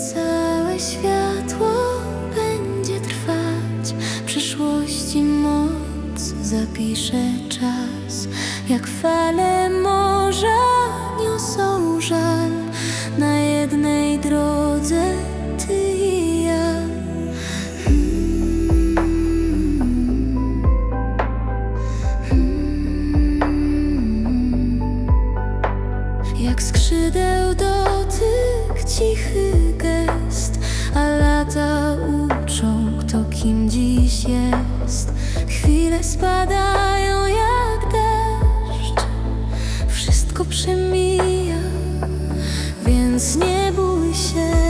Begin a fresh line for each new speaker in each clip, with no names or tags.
całe światło będzie trwać, przyszłości moc zapisze czas, jak fale morza niosą żal. Na jednej drodze ty i ja. Jak skrzydeł dotyk, cichy jest. Chwile spadają jak deszcz, wszystko przemija, więc nie bój się.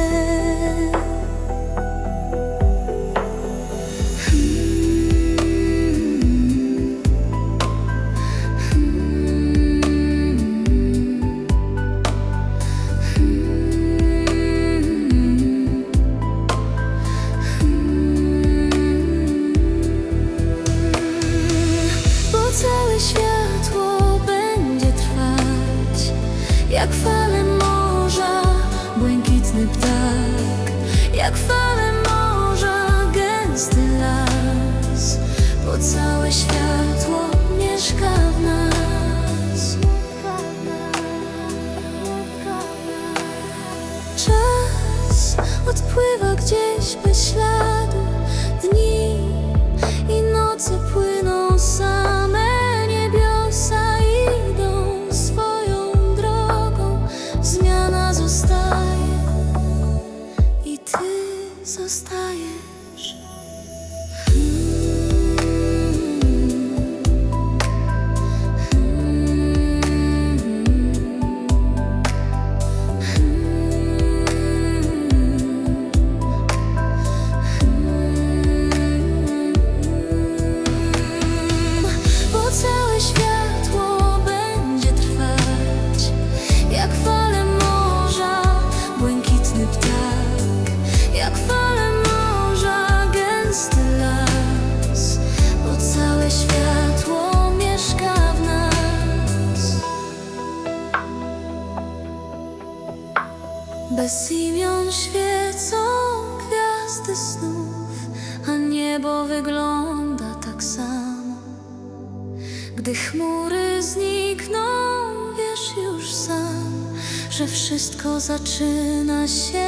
Jak fale morza, błękitny ptak. Jak fale morza, gęsty las. Bo całe światło mieszka w nas. Czas odpływa gdzieś bez śladu Bez imion świecą gwiazdy snów A niebo wygląda tak samo. Gdy chmury znikną, wiesz już sam, że wszystko zaczyna się